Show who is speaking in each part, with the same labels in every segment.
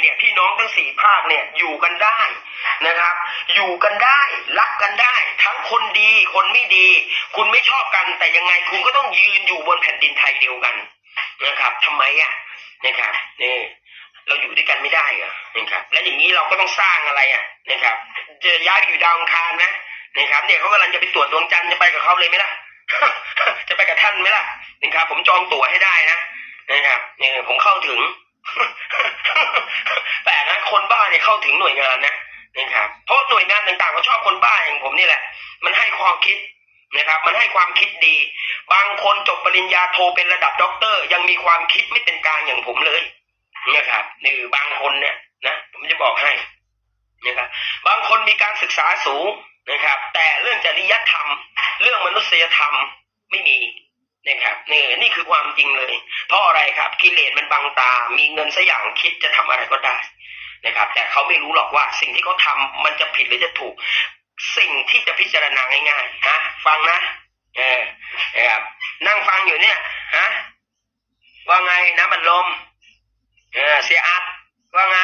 Speaker 1: เนี่ยพี่น้องทั้งสี่ภาคเนี่ยอยู่กันได้นะครับ อยู่กันได้รักกันได้ ทั้งคนดีคนไม่ดี คุณไม่ชอบกัน แต่ยังไงคุณก็ต้องยืนอยู่บนแผ่นดินไทยเดียวกันนะครับทำไมอะนะครับนี่เราอยู่ด้วยกันไม่ได้เหรอนะครับ และอย่างนี้เราก็ต้องสร้างอะไรอะนะครับจะย้ายไปอยู่ดาวอังคารนะนะครับเนี่ยเขากำลังจะไปตรวจดวงจันทร์จะไปกับเขาเลยไหมล่ะจะไปกับท่านไหมล่ะนะครับผมจองตั๋วให้ได้นะนะครับเนี่ยผมเข้าถึง แต่นะคนบ้าเนี่ยเข้าถึงหน่วยงานนะนะครับเพราะหน่วยงานต่างๆเขาชอบคนบ้าอย่างผมนี่แหละ มันให้ความคิดนะครับ มันให้ความคิดดี บางคนจบปริญญาโทเป็นระดับด็อกเตอร์ ยังมีความคิดไม่เป็นกลางอย่างผมเลยนะครับนี่บางคนเนี่ยนะผมจะบอกให้นะครับบางคนมีการศึกษาสูงนะครับ แต่เรื่องจริยธรรม เรื่องมนุษยธรรมไม่มี นะครับนี่นี่คือความจริงเลย เพราะอะไรครับกิเลสมันบังตา มีเงินสักอย่างคิดจะทำอะไรก็ได้นะครับ แต่เขาไม่รู้หรอกว่าสิ่งที่เขาทำมันจะผิดหรือจะถูก สิ่งที่จะพิจารณาง่ายๆฮะฟังนะเออนะครับนั่งฟังอยู่เนี่ยฮะว่าไงน้ำมันลมเออเสียอัดว่าไง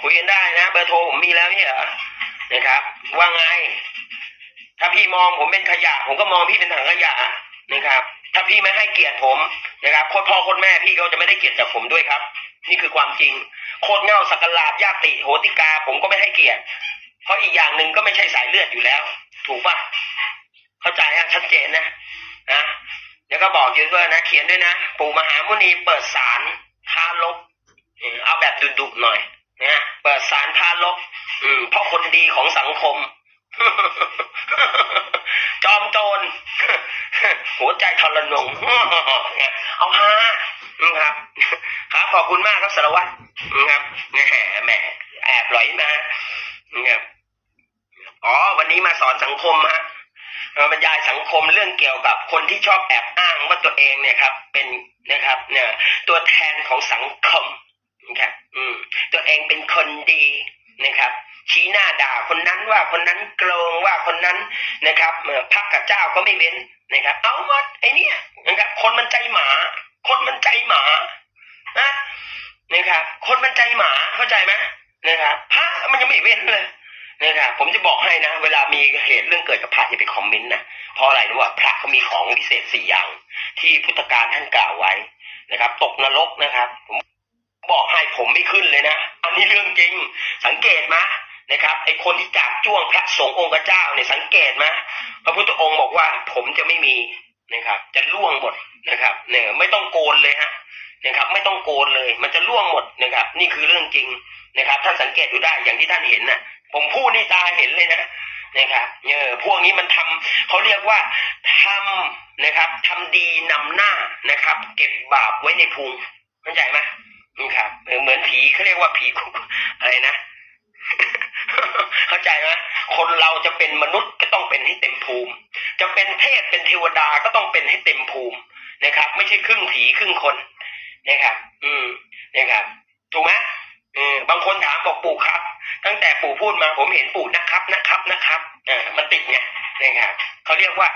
Speaker 1: คุยกันได้นะ เบอร์โทรผมมีแล้วเนี่ยเหรอนะครับ ว่าไง ถ้าพี่มองผมเป็นขยะ ผมก็มองพี่เป็นถังขยะ นะครับ ถ้าพี่ไม่ให้เกียรติผมนะครับโคตรพ่อโคตรแม่พี่ก็จะไม่ได้เกียรติจากผมด้วยครับ นี่คือความจริง โคตรเง่าสักลาดญาติโหติกา ผมก็ไม่ให้เกียรติ เพราะอีกอย่างหนึ่งก็ไม่ใช่สายเลือดอยู่แล้ว ถูกปะเข้าใจอะชัดเจนนะนะแล้วก็บอกยืนว่านะ เขียนด้วยนะ ปู่มหามุนีเปิดสารคาลบเออเอาแบบดุๆหน่อยนะเปิดสารคาลบอืมเพราะคนดีของสังคม จอมโจรหัวใจทรนงเอาฮาครับ ครับขอบคุณมากครับสารวัตรนะครับแหมแหมแอบหลอยมาครับอ๋อ วันนี้มาสอนสังคมฮะบรรยายสังคมเรื่องเกี่ยวกับคนที่ชอบแอบอ้างว่าตัวเองเนี่ยครับ เป็นนะครับ เนี่ย ตัวแทนของสังคมนะครับ อืม ตัวเองเป็นคนดีนะครับ ชี้หน้าด่าคนนั้นว่าคนนั้นโกงว่าคนนั้นนะครับเพักกับเจ้าก็ไม่เว้นนะครับ เอาหมดไอ้เนี่ยนะครับคนมันใจหมา คนมันใจหมานะนะครับ คนมันใจหมาเข้าใจไหมนะครับพระมันยังไม่เว้นเลยนะครับผมจะบอกให้นะ เวลามีเหตุเรื่องเกิดกับพระอย่าไปคอมเมนต์นะเพราะอะไรรู้ว่าพระเขามีของวิเศษสี่อย่าง ที่พุทธการท่านกล่าวไว้นะครับ ตกนรกนะครับผมบอกให้ผมไม่ขึ้นเลยนะ อันนี้เรื่องจริง สังเกตไหม นะครับไอคนที่จับจ้วงพระสงฆ์องค์เจ้าเนี่ยสังเกตไหมพระพุทธองค์บอกว่าผมจะไม่มีนะครับ จะล่วงหมดนะครับ เนี่ยไม่ต้องโกนเลยฮะนะครับ ไม่ต้องโกนเลย มันจะล่วงหมดนะครับ นี่คือเรื่องจริงนะครับท่านสังเกตดูได้อย่างที่ท่านเห็นน่ะ ผมพูดนี่ตาเห็นเลยนะนะครับเออพวกนี้มันทำเขาเรียกว่าทำนะครับทำดีนำหน้านะครับ เก็บบาปไว้ในพุงเข้าใจไหมนะครับเออเหมือนผีเขาเรียกว่าผีอะไรนะ คนเราจะเป็นมนุษย์ก็ต้องเป็นให้เต็มภูมิ จะเป็นเทพเป็นเทวดาก็ต้องเป็นให้เต็มภูมินะครับ ไม่ใช่ครึ่งผีครึ่งคนนะครับ อืมนะครับถูกไหมอืมบางคนถามบอกปู่ครับ ตั้งแต่ปู่พูดมาผมเห็นปู่นะครับนะครับนะครับเออมันติดไงนะครับเขาเรียกว่า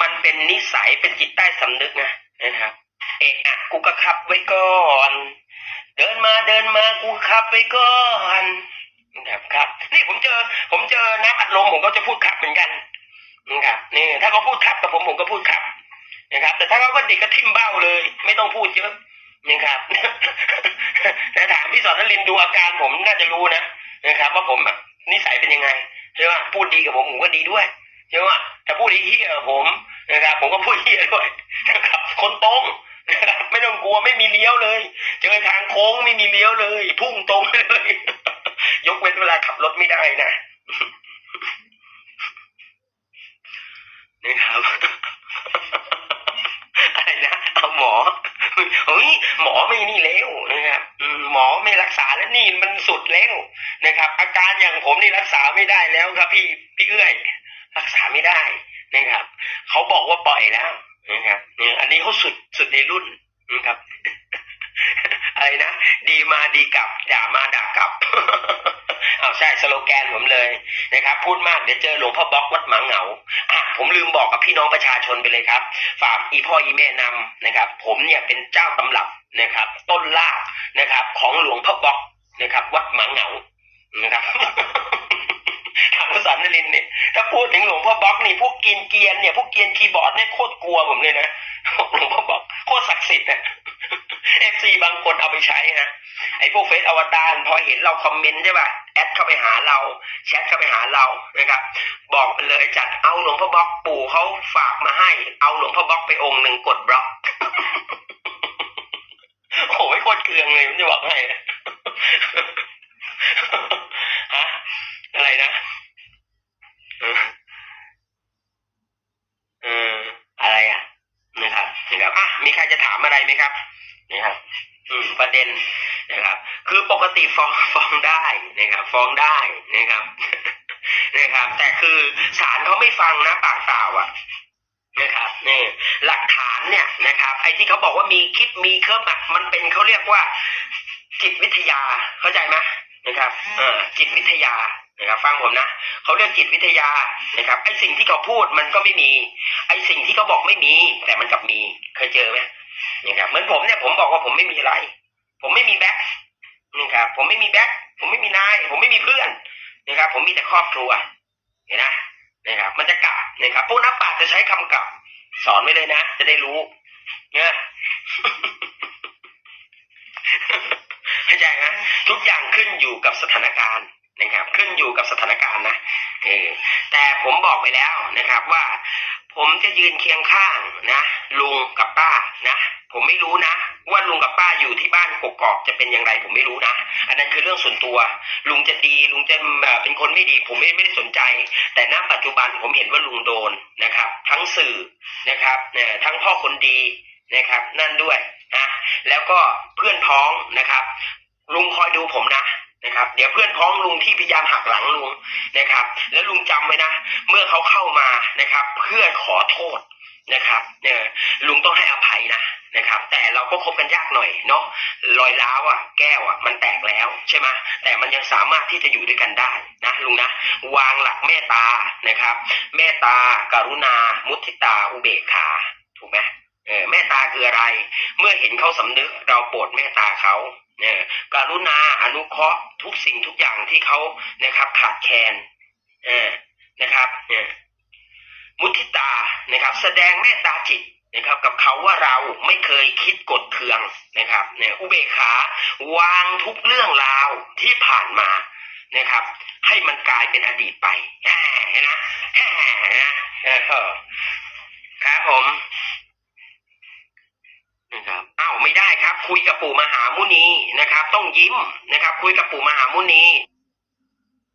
Speaker 1: มันเป็นนิสัยเป็นจิตใต้สำนึกนะนะครับเอะอะกูก็ขับไว้ก่อน เดินมาเดินมากูขับไว้ก่อน ครับครับ นี่ผมเจอ ผมเจอน้ำอัดลมผมก็จะพูดครับเหมือนกันนะครับนี่ถ้าเขาพูดครับกับผมผมก็พูดครับนะครับ แต่ถ้าเขาก็เด็กก็ทิมเบ้าเลย ไม่ต้องพูดเยอะนะครับแต่ถามพี่สอนนลินดูอาการผมน่าจะรู้นะนะครับ ว่าผมแบบนิสัยเป็นยังไงใช่ไหมพูดดีกับผมผมก็ดีด้วยใช่ไหมถ้าพูดเฮี้ยผมนะครับ ผมก็พูดเฮี้ยด้วยนะครับ คนตรงนะครับไม่ต้องกลัวไม่มีเลี้ยวเลย เจอทางโค้งไม่มีเลี้ยวเลย พุ่งตรงเลย ขับรถไม่ได้นะนะครับอะไรนะเอาหมอเฮ้ยหมอไม่นี่แล้วนะครับหมอไม่รักษาแล้วนี่มันสุดแล้วนะครับ อาการอย่างผมนี่รักษาไม่ได้แล้วครับ พี่พี่เอื้อยรักษาไม่ได้นะครับเขาบอกว่าปล่อยแล้วนะครับเนี่ยอันนี้เขาสุดสุดในรุ่นนะครับอะไรนะ ดีมาดีกลับ ด่ามาด่ากลับ ใช่สโลแกนผมเลยนะครับ พูดมากเดี๋ยวเจอหลวงพ่อบล็อกวัดหมังเหงาอะผมลืมบอกกับพี่น้องประชาชนไปเลยครับ ฝากอีพ่ออีแม่นำนะครับ ผมเนี่ยเป็นเจ้าตำรับนะครับ ต้นลากนะครับ ของหลวงพ่อบล็อกนะครับ วัดหมังเหงานะครับทางสันนรินเนี่ยถ้าพูดถึงหลวงพ่อบล็อกนี่พวกกินเกียนเนี่ยพวกเกียนคีย์บอร์ดเนี่ยโคตรกลัวผมเลยนะหลวงพ่อบล็อกโคตรศักดิ์สิทธิ์นะเอฟซีบางคนเอาไปใช้ฮะไอ้พวกเฟซอวตารพอเห็นเราคอมเมนต์ใช่ป่ะ ไปหาเราแชทเข้าไปหาเรานะครับ บอกไปเลยจัดเอาหลวงพ่อบล็อกปู่เขาฝากมาให้ เอาหลวงพ่อบล็อกไปองค์หนึ่งกดบล็อกโอ้ยโคตรเคืองเลยผมจะบอกให้ฮะอะไรนะเออเอออะไรอะนะครับนะครับอะมีใครจะถามอะไรไหมครับนะครับอืมประเด็น นะครับ คือปกติฟ้องฟ้องได้นะครับ ฟ้องได้นะครับนะครับ แต่คือศาลเขาไม่ฟังนะปากเปล่าอะนะครับนี่หลักฐานเนี่ยนะครับ ไอ้ที่เขาบอกว่ามีคิดมีเครื่องอะมันเป็นเขาเรียกว่า จิตวิทยาเข้าใจไหมนะครับเออจิตวิทยานะครับฟังผมนะเขาเรียกจิตวิทยานะครับไอ้สิ่งที่เขาพูดมันก็ไม่มี ไอ้สิ่งที่เขาบอกไม่มี แต่มันกลับมีเคยเจอไหมนะครับเหมือนผมเนี่ยผมบอกว่าผมไม่มีอะไร ผมไม่มีแบ็คนะครับผมไม่มีแบ็คผมไม่มีนาย ผมไม่มีเพื่อนนะครับ ผมมีแต่ครอบครัวเห็นไหมนะครับ มันจะกลับนะครับพวกนักปราชญ์จะใช้คำกลับ สอนไว้เลยนะ จะได้รู้เนี่ยเข้าใจไหมทุกอย่างขึ้นอยู่กับสถานการณ์นะครับ ขึ้นอยู่กับสถานการณ์นะเออแต่ผมบอกไปแล้วนะครับว่า ผมจะยืนเคียงข้างนะลุงกับป้านะ ผมไม่รู้นะ ว่าลุงกับป้าอยู่ที่บ้านกกอกจะเป็นอย่างไร ผมไม่รู้นะ อันนั้นคือเรื่องส่วนตัว ลุงจะดี ลุงจะเอ่อเป็นคนไม่ดี ผมไม่ไม่ได้สนใจ แต่ณปัจจุบันผมเห็นว่าลุงโดนนะครับ ทั้งสื่อนะครับเนี่ยทั้งพ่อคนดีนะครับ นั่นด้วยนะแล้วก็เพื่อนพ้องนะครับ ลุงคอยดูผมนะ นะครับ เดี๋ยวเพื่อนพ้องลุงที่พยายามหักหลังลุงนะครับ แล้วลุงจำไว้นะ เมื่อเขาเข้ามานะครับ เพื่อขอโทษนะครับเนี่ยลุงต้องให้อภัยนะนะครับ แต่เราก็คบกันยากหน่อยเนาะรอยร้าวอะ แก้วอะ มันแตกแล้วใช่ไหมแต่มันยังสามารถที่จะอยู่ด้วยกันได้นะลุงนะ วางหลักเมตตานะครับ เมตตากรุณา มุทิตา อุเบกขา ถูกไหมเออเมตตาคืออะไร เมื่อเห็นเขาสำนึกเราโปรดเมตตาเขา นี่ยกรุณาอนุเคราะห์ทุกสิ่งทุกอย่างที่เขานะครับ ขาดแคลนนะครับมุทิตานะครับ แสดงเมตตาจิตนะครับ กับเขาว่าเราไม่เคยคิดกดเคืองนะครับเนี่ยอุเบกขาวางทุกเรื่องราวที่ผ่านมานะครับ ให้มันกลายเป็นอดีตไปนะนะครับผม ครับอ้าวไม่ได้ครับ คุยกับปู่มหามุนีนะครับ ต้องยิ้มนะครับ คุยกับปู่มหามุนี